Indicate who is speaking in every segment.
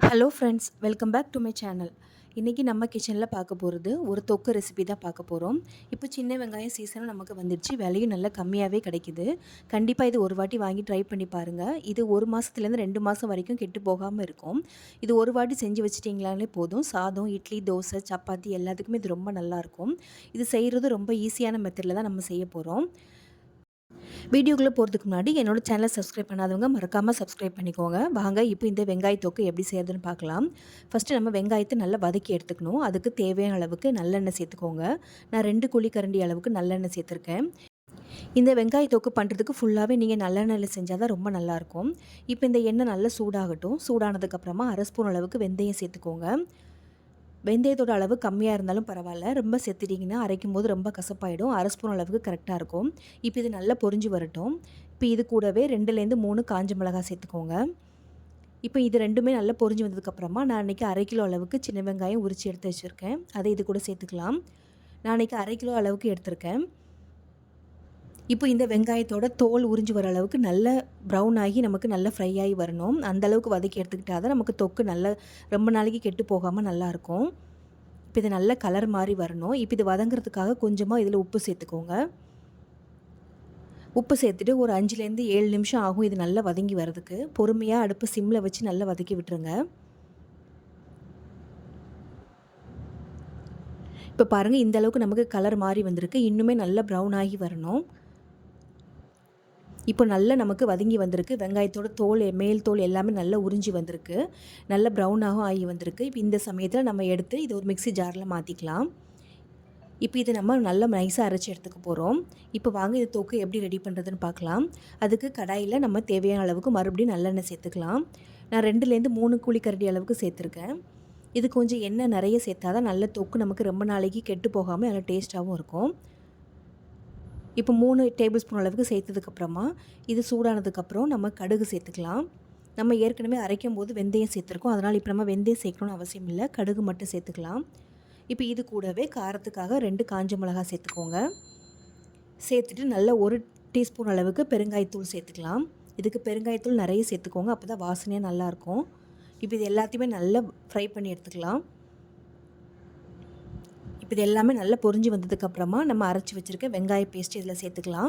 Speaker 1: Hello friends welcome back to my channel இன்றைக்கி நம்ம கிச்சனில் பார்க்க போகிறது ஒரு தொக்கு ரெசிபி தான் பார்க்க போகிறோம் இப்போ சின்ன வெங்காயம் சீசனும் நமக்கு வந்துடுச்சு. விலையும் நல்லா கம்மியாகவே கிடைக்குது. கண்டிப்பாக இது ஒரு வாட்டி வாங்கி ட்ரை பண்ணி பாருங்கள் இது ஒரு மாதத்துலேருந்து ரெண்டு மாதம் வரைக்கும் கெட்டு போகாமல் இருக்கும். இது ஒரு வாட்டி செஞ்சு வச்சிட்டிங்களாலே போதும். சாதம் இட்லி தோசை சப்பாத்தி எல்லாத்துக்குமே இது ரொம்ப நல்லாயிருக்கும் இது செய்கிறது ரொம்ப ஈஸியான மெத்தடில் தான் நம்ம செய்ய போகிறோம் வீடியோக்குள்ளே போகிறதுக்கு முன்னாடி என்னோட சேனலை சப்ஸ்கிரைப் பண்ணாதவங்க மறக்காமல் சப்ஸ்கிரைப் பண்ணிக்கோங்க. வாங்க இப்போ இந்த வெங்காய தொக்கு எப்படி செய்யறதுன்னு பார்க்கலாம். ஃபஸ்ட்டு நம்ம வெங்காயத்தை நல்லா வதக்கி எடுத்துக்கணும். அதுக்கு தேவையான அளவுக்கு நல்லெண்ணெய் சேர்த்துக்கோங்க. நான் ரெண்டு குழிக்கரண்டி அளவுக்கு நல்லெண்ணெய் சேர்த்துருக்கேன். இந்த வெங்காய தொக்கு பண்ணுறதுக்கு ஃபுல்லாகவே நீங்கள் நல்லெண்ணெயில் செஞ்சால் தான் ரொம்ப நல்லாயிருக்கும் இப்போ இந்த எண்ணெய் நல்லா சூடாகட்டும். சூடானதுக்கப்புறமா அரை ஸ்பூன் அளவுக்கு வெந்தயம் சேர்த்துக்கோங்க. வெந்தயத்தோட அளவு கம்மியாக இருந்தாலும் பரவாயில்ல. ரொம்ப செத்துட்டிங்கன்னா அரைக்கும் போது ரொம்ப கசப்பாயிடும். அரை ஸ்பூன் அளவுக்கு கரெக்டாக இருக்கும். இப்போ இது நல்லா பொரிஞ்சு வரட்டும். இப்போ இது கூடவே ரெண்டுலேருந்து மூணு காஞ்ச மிளகாய் சேர்த்துக்கோங்க. இப்போ இது ரெண்டுமே நல்லா பொரிஞ்சு வந்ததுக்கப்புறமா நான் அன்றைக்கி அரை கிலோ அளவுக்கு சின்ன வெங்காயம் உரித்து எடுத்து வச்சுருக்கேன். அதை இது கூட சேர்த்துக்கலாம். நான் அன்றைக்கி அரை கிலோ அளவுக்கு எடுத்திருக்கேன். இப்போ இந்த வெங்காயத்தோட தோல் உறிஞ்சு வர அளவுக்கு நல்ல ப்ரௌன் ஆகி நமக்கு நல்ல ஃப்ரை ஆகி வரணும். அந்த அளவுக்கு வதக்கி எடுத்துக்கிட்டால் தான் நமக்கு தொக்கு நல்ல ரொம்ப நாளைக்கு கெட்டு போகாமல் நல்லாயிருக்கும் இப்போ இது நல்ல கலர் மாதிரி வரணும். இப்போ இது வதங்கிறதுக்காக கொஞ்சமாக இதில் உப்பு சேர்த்துக்கோங்க. உப்பு சேர்த்துட்டு ஒரு அஞ்சுலேருந்து ஏழு நிமிஷம் ஆகும் இது நல்லா வதங்கி வரதுக்கு பொறுமையாக அடுப்பு சிம்மில் வச்சு நல்லா வதக்கி விட்டுருங்க. இப்போ பாருங்கள் இந்த அளவுக்கு நமக்கு கலர் மாறி வந்திருக்கு. இன்னுமே நல்லா ப்ரௌன் ஆகி வரணும். இப்போ நல்லா நமக்கு வதங்கி வந்திருக்கு. வெங்காயத்தோட தோல் மேல் தோல் எல்லாமே நல்லா உறிஞ்சி வந்திருக்கு. நல்ல ப்ரௌனாகவும் ஆகி வந்திருக்கு. இப்போ இந்த சமயத்தில் நம்ம எடுத்து இதை ஒரு மிக்சி ஜாரில் மாற்றிக்கலாம் இப்போ இதை நம்ம நல்லா நைஸாக அரைச்சி எடுத்துக்க போகிறோம் இப்போ வாங்க இந்த தொக்கு எப்படி ரெடி பண்ணுறதுன்னு பார்க்கலாம். அதுக்கு கடாயில் நம்ம தேவையான அளவுக்கு மறுபடியும் நல்லெண்ணெய் சேர்த்துக்கலாம். நான் ரெண்டுலேருந்து மூணு குழிக்கரடி அளவுக்கு சேர்த்துருக்கேன். இது கொஞ்சம் எண்ணெய் நிறைய சேர்த்தா தான் நல்ல தொக்கு நமக்கு ரொம்ப நாளைக்கு கெட்டு போகாமல் நல்லா டேஸ்ட்டாகவும் இருக்கும். இப்போ மூணு டேபிள் ஸ்பூன் அளவுக்கு சேர்த்ததுக்கப்புறமா இது சூடானதுக்கப்புறம் நம்ம கடுகு சேர்த்துக்கலாம். நம்ம ஏற்கனவே அரைக்கும் போது வெந்தயம் சேர்த்துருக்கோம். அதனால் இப்போ நம்ம வெந்தயம் சேர்க்கணும்னு அவசியம் இல்லை. கடுகு மட்டும் சேர்த்துக்கலாம். இப்போ இது கூடவே காரத்துக்காக ரெண்டு காஞ்ச மிளகா சேர்த்துக்கோங்க. சேர்த்துட்டு நல்ல ஒரு டீஸ்பூன் அளவுக்கு பெருங்காயத்தூள் சேர்த்துக்கலாம். இதுக்கு பெருங்காயத்தூள் நிறைய சேர்த்துக்கோங்க. அப்போ தான் வாசனையாக நல்லாயிருக்கும் இப்போ இது எல்லாத்தையுமே நல்லா ஃப்ரை பண்ணி எடுத்துக்கலாம். இப்போ இது எல்லாமே நல்லா பொரிஞ்சு வந்ததுக்கப்புறமா நம்ம அரைச்சி வச்சுருக்க வெங்காய பேஸ்ட் இதில் சேர்த்துக்கலாம்.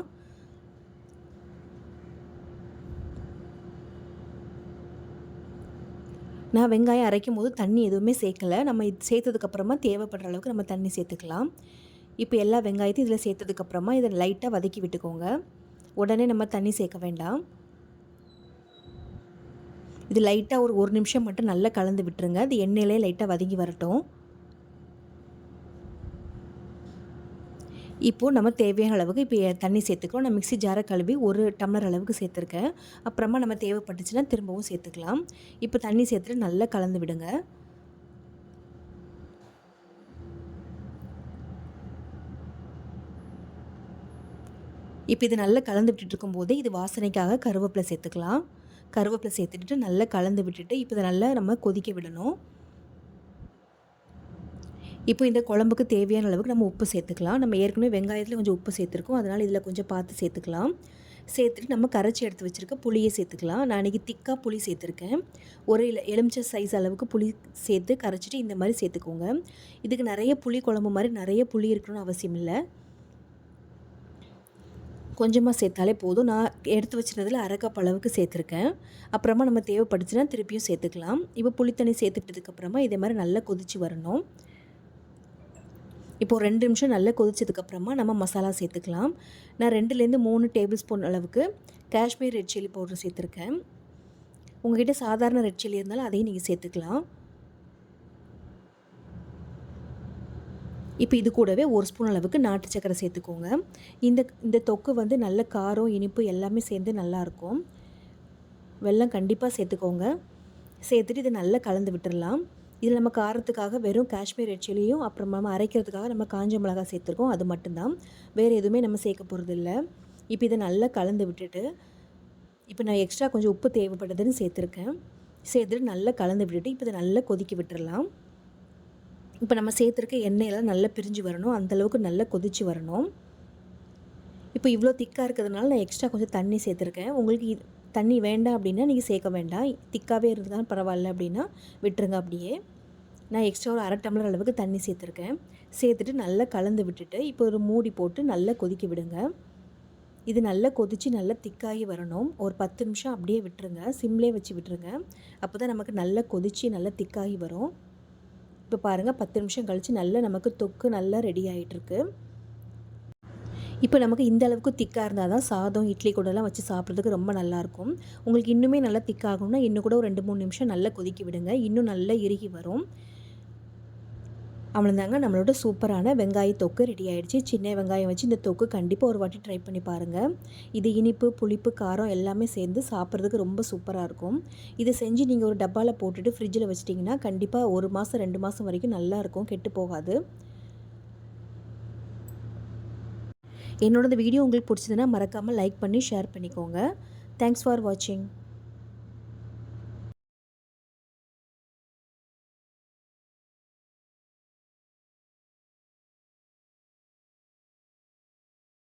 Speaker 1: நான் வெங்காயம் அரைக்கும் போது தண்ணி எதுவுமே சேர்க்கலை. நம்ம இது சேர்த்ததுக்கப்புறமா தேவைப்படுற அளவுக்கு நம்ம தண்ணி சேர்த்துக்கலாம். இப்போ எல்லா வெங்காயத்தையும் இதில் சேர்த்ததுக்கப்புறமா இதை லைட்டாக வதக்கி விட்டுக்கோங்க. உடனே நம்ம தண்ணி சேர்க்க வேண்டாம். இது லைட்டாக ஒரு ஒரு நிமிஷம் மட்டும் நல்லா கலந்து விட்டுருங்க. அது எண்ணெயிலே லைட்டாக வதங்கி வரட்டும். இப்போது நம்ம தேவையான அளவுக்கு இப்போ தண்ணி சேர்த்துக்கிறோம். நான் மிக்சி ஜாரை கழுவி ஒரு டம்ளர் அளவுக்கு சேர்த்துருக்கேன். அப்புறமா நம்ம தேவைப்பட்டுச்சுன்னா திரும்பவும் சேர்த்துக்கலாம். இப்போ தண்ணி சேர்த்துட்டு நல்லா கலந்து விடுங்க. இப்போ இது நல்லா கலந்து விட்டுட்டு இருக்கும்போது இது வாசனைக்காக கருவேப்பிலை சேர்த்துக்கலாம். கருவேப்பிலை சேர்த்துட்டு நல்லா கலந்து விட்டுட்டு இப்போ இதை நல்லா நம்ம கொதிக்க விடணும். இப்போ இந்த குழம்புக்கு தேவையான அளவுக்கு நம்ம உப்பு சேர்த்துக்கலாம். நம்ம ஏற்கனவே வெங்காயத்தில் கொஞ்சம் உப்பு சேர்த்துருக்கோம். அதனால் இதில் கொஞ்சம் பார்த்து சேர்த்துக்கலாம். சேர்த்துட்டு நம்ம கரைச்சி எடுத்து வச்சுருக்க புளியை சேர்த்துக்கலாம். நான் அன்றைக்கி திக்காக புளி சேர்த்துருக்கேன். ஒரு எலுமிச்சை சைஸ் அளவுக்கு புளி சேர்த்து கரைச்சிட்டு இந்த மாதிரி சேர்த்துக்கோங்க. இதுக்கு நிறைய புளி குழம்பு மாதிரி நிறைய புளி இருக்கணும்னு அவசியம் இல்லை. கொஞ்சமாக சேர்த்தாலே போதும். நான் எடுத்து வச்சுருந்ததில் அரைக்கப் அளவுக்கு சேர்த்துருக்கேன். அப்புறமா நம்ம தேவைப்படுச்சுன்னா திருப்பியும் சேர்த்துக்கலாம். இப்போ புளித்தண்ணி சேர்த்துட்டதுக்கப்புறமா இதே மாதிரி நல்லா கொதித்து வரணும். இப்போது ரெண்டு நிமிஷம் நல்லா கொதிச்சதுக்கப்புறமா நம்ம மசாலா சேர்த்துக்கலாம். நான் ரெண்டுலேருந்து மூணு டேபிள் ஸ்பூன் அளவுக்கு காஷ்மீர் ரெட் சில்லி பவுடர் சேர்த்துருக்கேன். உங்ககிட்ட சாதாரண ரெட் சில்லி இருந்தாலும் அதையும் நீங்கள் சேர்த்துக்கலாம். இப்போ இது கூடவே ஒரு ஸ்பூன் அளவுக்கு நாட்டு சக்கரை சேர்த்துக்கோங்க. இந்த இந்த தொக்கு வந்து நல்ல காரம் இனிப்பு எல்லாமே சேர்ந்து நல்லாயிருக்கும் வெள்ளம் கண்டிப்பாக சேர்த்துக்கோங்க. சேர்த்துட்டு இதை நல்லா கலந்து விட்டுடலாம் இதில் நம்ம காரத்துக்காக வெறும் காஷ்மீர் ரெட் சில்லியும் அப்புறம் நம்ம அரைக்கிறதுக்காக நம்ம காஞ்ச மிளகா சேர்த்துருக்கோம். அது மட்டும்தான். வேறு எதுவுமே நம்ம சேர்க்க போகிறது இல்லை இப்போ இதை நல்லா கலந்து விட்டுட்டு இப்போ நான் எக்ஸ்ட்ரா கொஞ்சம் உப்பு தேவைப்படுதுன்னு சேர்த்துருக்கேன். சேர்த்துட்டு நல்லா கலந்து விட்டுட்டு இப்போ இதை நல்லா கொதிக்க விட்டுடலாம் இப்போ நம்ம சேர்த்துருக்க எண்ணெயெல்லாம் நல்லா பிரிஞ்சு வரணும். அந்தளவுக்கு நல்லா கொதித்து வரணும். இப்போ இவ்வளோ திக்காக இருக்கிறதுனால நான் எக்ஸ்ட்ரா கொஞ்சம் தண்ணி சேர்த்துருக்கேன். உங்களுக்கு இது தண்ணி வேண்டாம் அப்படின்னா நீங்கள் சேர்க்க வேண்டாம். திக்காகவே இருந்தாலும் பரவாயில்ல அப்படின்னா விட்டுருங்க அப்படியே. நான் எக்ஸ்ட்ரா ஒரு அரை டம்ளர் அளவுக்கு தண்ணி சேர்த்துருக்கேன். சேர்த்துட்டு நல்லா கலந்து விட்டுட்டு இப்போ ஒரு மூடி போட்டு நல்லா கொதிக்க விடுங்க. இது நல்லா கொதித்து நல்லா திக்காகி வரணும். ஒரு பத்து நிமிஷம் அப்படியே விட்டுருங்க. சிம்லேயே வச்சு விட்டுருங்க. அப்போ தான் நமக்கு நல்லா கொதித்து நல்லா திக்காகி வரும். இப்போ பாருங்கள் பத்து நிமிஷம் கழித்து நல்லா நமக்கு தொக்கு நல்லா ரெடி ஆகிட்டுருக்கு இப்போ நமக்கு இந்த அளவுக்கு திக்காக இருந்தால் தான் சாதம் இட்லி கூடலாம் வச்சு சாப்பிட்றதுக்கு ரொம்ப நல்லாயிருக்கும். உங்களுக்கு இன்னுமே நல்லா திக்காகணும்னா இன்னும் கூட ஒரு ரெண்டு மூணு நிமிஷம் நல்லா கொதிக்கி விடுங்க. இன்னும் நல்லா இறுகி வரும். அவ்வளோதாங்க நம்மளோட சூப்பரான வெங்காய தொக்கு ரெடி ஆகிடுச்சு சின்ன வெங்காயம் வச்சு இந்த தொக்கு கண்டிப்பாக ஒரு வாட்டி ட்ரை பண்ணி பாருங்கள் இது இனிப்பு புளிப்பு காரம் எல்லாமே சேர்ந்து சாப்பிட்றதுக்கு ரொம்ப சூப்பராக இருக்கும். இதை செஞ்சு நீங்கள் ஒரு டப்பாவில் போட்டுட்டு ஃப்ரிட்ஜில் வச்சிட்டிங்கன்னா கண்டிப்பாக ஒரு மாதம் ரெண்டு மாதம் வரைக்கும் நல்லாயிருக்கும் கெட்டு போகாது. என்னோட இந்த வீடியோ உங்களுக்கு பிடிச்சதுன்னா மறக்காமல் லைக் பண்ணி ஷேர் பண்ணிக்கோங்க. தேங்க்ஸ் ஃபார் வாட்சிங்